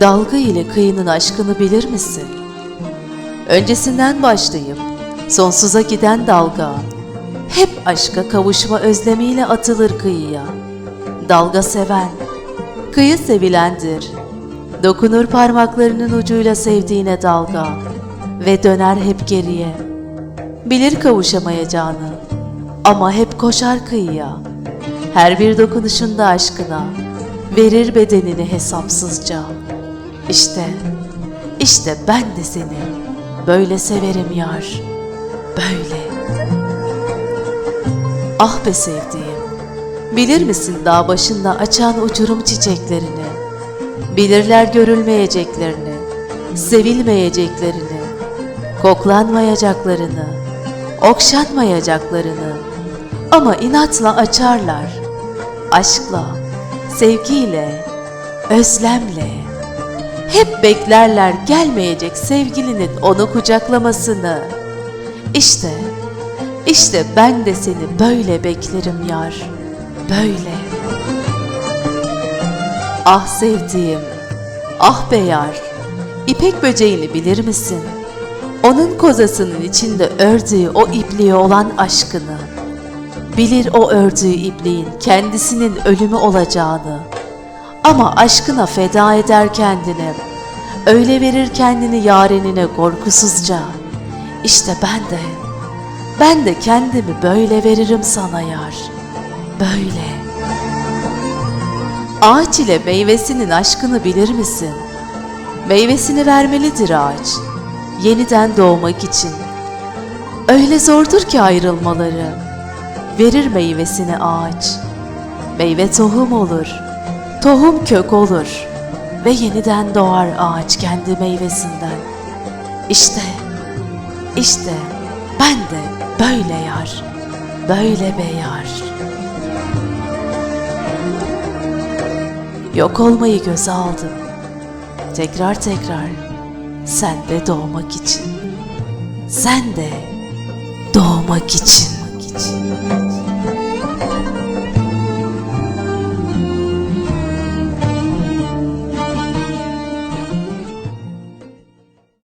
Dalga ile kıyının aşkını bilir misin? Öncesinden başlayıp sonsuza giden dalga hep aşka kavuşma özlemiyle atılır kıyıya. Dalga seven, kıyı sevilendir. Dokunur parmaklarının ucuyla sevdiğine dalga ve döner hep geriye. Bilir kavuşamayacağını ama hep koşar kıyıya. Her bir dokunuşunda aşkına verir bedenini hesapsızca. İşte, işte ben de seni böyle severim yar, böyle. Ah be sevdiğim, bilir misin dağ başında açan uçurum çiçeklerini? Bilirler görülmeyeceklerini, sevilmeyeceklerini, koklanmayacaklarını, okşanmayacaklarını ama inatla açarlar. Aşkla, sevgiyle, özlemle. Hep beklerler gelmeyecek sevgilinin onu kucaklamasını. İşte, işte ben de seni böyle beklerim yar, böyle. Ah sevdiğim, ah be yar, ipek böceğini bilir misin? Onun kozasının içinde ördüğü o ipliğe olan aşkını. Bilir o ördüğü ipliğin kendisinin ölümü olacağını. Ama aşkına feda eder kendini. Öyle verir kendini yarenine korkusuzca. İşte ben de, ben de kendimi böyle veririm sana yar. Böyle. Ağaç ile meyvesinin aşkını bilir misin? Meyvesini vermelidir ağaç. Yeniden doğmak için. Öyle zordur ki ayrılmaları. Verir meyvesini ağaç. Meyve tohum olur. Tohum kök olur. Ve yeniden doğar ağaç kendi meyvesinden. İşte, işte ben de böyle yar. Böyle be yar. Yok olmayı göze aldım. Tekrar tekrar sen de doğmak için. Sen de doğmak için. için.